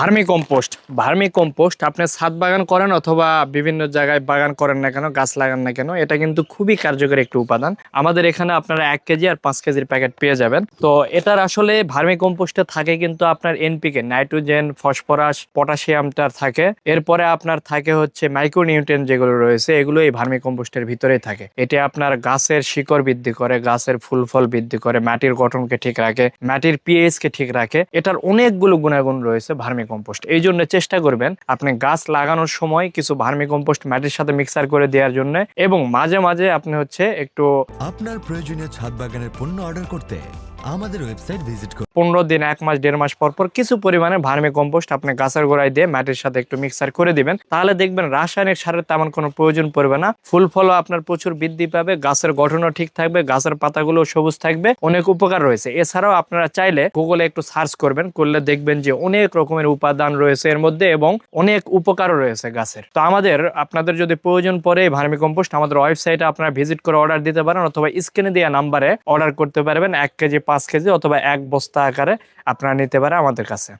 Vermi compost. Vermi compost আপনি ছাদ বাগান করেন অথবা বিভিন্ন জায়গায় বাগান করেন না কেন, গাছ লাগান না কেন, এটা কিন্তু খুবই কার্যকরী একটি উপাদান। আমাদের এখানে আপনারা এক কেজি আর পাঁচ কেজির প্যাকেট পেয়ে যাবেন। তো এটার আসলে ভার্মি কম্পোস্টে থাকে কিন্তু আপনার এনপিকে নাইট্রোজেন, ফসফরাস, পটাশিয়ামটা থাকে। এরপরে আপনার থাকে হচ্ছে মাইক্রোনিউট্রেন যেগুলো রয়েছে, এগুলো এই ভার্মি কম্পোস্টের ভিতরেই থাকে। এটা আপনার গাছের শিকড় বৃদ্ধি করে, গাছের ফুল ফল বৃদ্ধি করে, মাটির গঠনকে ঠিক রাখে, মাটির পিএইচ কে ঠিক রাখে। এটার অনেকগুলো গুণাগুণ রয়েছে ভার্মি কম্পোস্ট এই জন্য চেষ্টা করবেন আপনি গাছ লাগানোর সময় কিছু ভার্মিকম্পোস্ট মাটির সাথে মিক্সার করে দেওয়ার জন্য এবং মাঝে মাঝে আপনি হচ্ছে একটু আপনার প্রয়োজনীয় ছাদ বাগানের পণ্য অর্ডার করতে আমাদের ওয়েবসাইট ভিজিট করুন। পনেরো দিন, এক মাস, দেড় মাস পর পর কিছু পরিমাণে ভার্মি কম্পোস্ট আপনি গাছের গোড়ায় দিয়ে মাটির সাথে একটু মিক্সার করে দিবেন। তাহলে দেখবেন রাসায়নিক সারের তেমন কোনো প্রয়োজন পড়বে না। ফুল ফলও আপনার প্রচুর বৃদ্ধি পাবে, গাছের গঠনও ঠিক থাকবে, গাছের পাতাগুলো সবুজ থাকবে, অনেক উপকার রয়েছে। এছাড়াও আপনারা চাইলে গুগলে একটু সার্চ করবেন, করলে দেখবেন যে অনেক রকমের উপাদান রয়েছে এর মধ্যে এবং অনেক উপকারও রয়েছে গাছের। তো আমাদের, আপনাদের যদি প্রয়োজন পড়ে ভার্মি কম্পোস্ট আমাদের ওয়েবসাইটে আপনারা ভিজিট করে অর্ডার দিতে পারেন অথবা স্ক্রিনে দেওয়া নাম্বারে অর্ডার করতে পারবেন। এক কেজি পাঁচ কেজি অথবা এক বস্তা আকারে আপনারা নিতে পারে আমাদের কাছে।